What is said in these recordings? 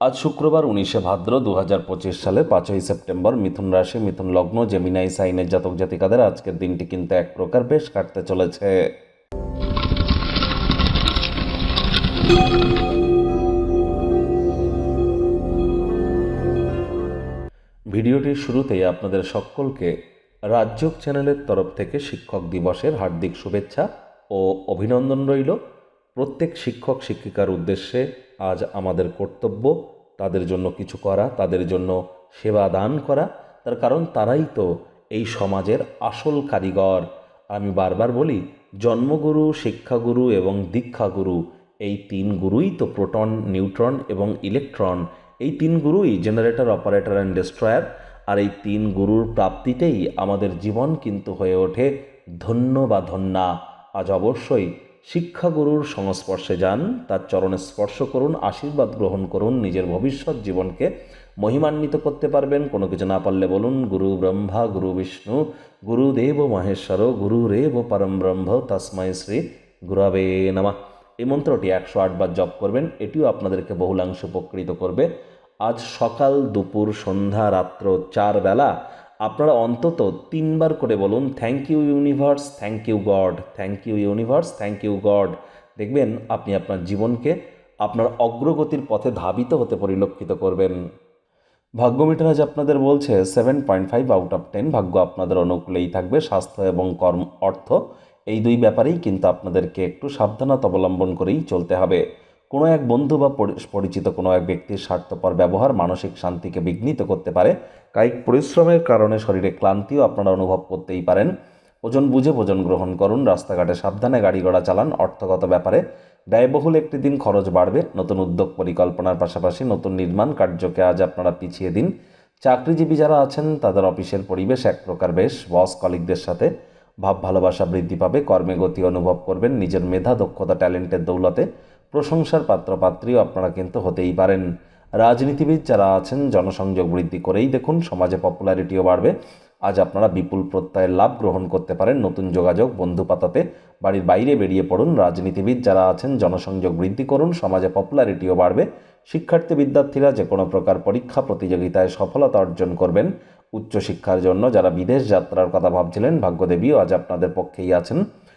আজ শুক্রবার উনিশে ভাদ্র দু হাজার পঁচিশ সালে পাঁচই সেপ্টেম্বর মিথুন রাশি, মিথুন লগ্ন, জেমিনাই সাইনের জাতক জাতিকাদের আজকের দিনটি কিন্তু এক প্রকার বেশ কাটতে চলেছে। ভিডিওটির শুরুতেই আপনাদের সকলকে রাজ্যক চ্যানেলের তরফ থেকে শিক্ষক দিবসের হার্দিক শুভেচ্ছা ও অভিনন্দন রইল। প্রত্যেক শিক্ষক শিক্ষিকার উদ্দেশ্যে আজ আমাদের কর্তব্য তাদের জন্য কিছু করা, তাদের জন্য সেবা দান করা। তার কারণ তারাই তো এই সমাজের আসল কারিগর। আমি বারবার বলি, জন্মগুরু, শিক্ষাগুরু এবং দীক্ষাগুরু, এই তিন গুরুই তো প্রোটন, নিউট্রন এবং ইলেকট্রন। এই তিন গুরুই জেনারেটর, অপারেটর অ্যান্ড ডেস্ট্রয়ার। আর এই তিন গুরুর প্রাপ্তিতেই আমাদের জীবন কিন্তু হয়ে ওঠে ধন্য বা ধন্যা। আজ অবশ্যই শিক্ষাগুরুর সংস্পর্শে যান, তার চরণে স্পর্শ করুন, আশীর্বাদ গ্রহণ করুন, নিজের ভবিষ্যৎ জীবনকে মহিমান্বিত করতে পারবেন। কোনো কিছু না পারলে বলুন, গুরু ব্রহ্মা, গুরু বিষ্ণু গুরুদেব মহেশ্বর গুরুরেব পরম ব্রহ্ম, তস্মৈ শ্রী গুরাবে নামা। এই মন্ত্রটি একশো আটবার জপ করবেন, এটিও আপনাদেরকে বহুলাংশ উপকৃত করবে। আজ সকাল দুপুর সন্ধ্যা রাত্র চার বেলা আপনারা অন্তত তিনবার করে বলুন thank you universe thank you God thank you universe thank you God দেখবেন আপনি আপনার জীবনকে আপনার অগ্রগতির পথে ধাবিত হতে পরিলক্ষিত করবেন। ভাগ্য আজ আপনাদের বলছে seven point five out of ten ভাগ্য আপনাদের অনুকূলেই থাকবে, স্বাস্থ্য এবং কর্ম অর্থ। এই দুই ব্যাপারেই কিন্তু আপনাদেরকে একটু সাবধানতা অবলম্বন করেই চলতে হবে। কোনো এক বন্ধু বা পরিচিত কোনো এক ব্যক্তির স্বার্থপর ব্যবহার মানসিক শান্তিকে বিঘ্নিত করতে পারে। কায়িক পরিশ্রমের কারণে শরীরে ক্লান্তিও আপনারা অনুভব করতেই পারেন। ওজন বুঝে ভোজন গ্রহণ করুন, রাস্তাঘাটে সাবধানে গাড়ি ঘোড়া চালান, অর্থগত ব্যাপারে ব্যয়বহুল একটি দিন খরচ বাড়বে। নতুন উদ্যোগ পরিকল্পনার পাশাপাশি নতুন নির্মাণ কার্যকে আজ আপনারা পিছিয়ে দিন। চাকরিজীবী যারা আছেন, তাদের অফিসের পরিবেশ এক প্রকার বেশ। বস কলিগদের সাথে ভাব ভালোবাসা বৃদ্ধি পাবে, কর্মে গতি অনুভব করবেন, নিজের মেধা, দক্ষতা, ট্যালেন্টের দৌলতে প্রশংসার পাত্রপাত্রীও আপনারা কিন্তু হতেই পারেন। রাজনীতিবিদ যারা আছেন, জনসংযোগ বৃদ্ধি করেই দেখুন সমাজে পপুলারিটিও বাড়বে। আজ আপনারা বিপুল প্রত্যয়ের লাভ গ্রহণ করতে পারেন নতুন যোগাযোগ, বন্ধু পাতাতে। বাড়ির বাইরে বেরিয়ে পড়ুন, রাজনীতিবিদ যারা আছেন, জনসংযোগ বৃদ্ধি করুন, সমাজে পপুলারিটিও বাড়বে। শিক্ষার্থী বিদ্যার্থীরা যে কোনো প্রকার পরীক্ষা প্রতিযোগিতায় সফলতা অর্জন করবেন। উচ্চশিক্ষার জন্য যারা বিদেশ যাত্রার কথা ভাবছিলেন, ভাগ্যদেবীও আজ আপনাদের পক্ষেই আছেন।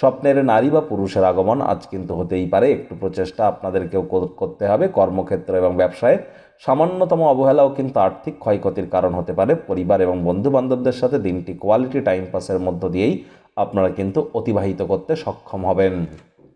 স্বপ্নের নারী বা পুরুষের আগমন আজ কিন্তু হতেই পারে। একটু প্রচেষ্টা আপনাদেরকেও কর- করতে হবে। কর্মক্ষেত্র এবং ব্যবসায় সামান্যতম অবহেলাও কিন্তু আর্থিক ক্ষয়ক্ষতির কারণ হতে পারে। পরিবার এবং বন্ধু বান্ধবদের সাথে দিনটি কোয়ালিটি টাইম পাসের মধ্য দিয়েই আপনারা কিন্তু অতিবাহিত করতে সক্ষম হবেন।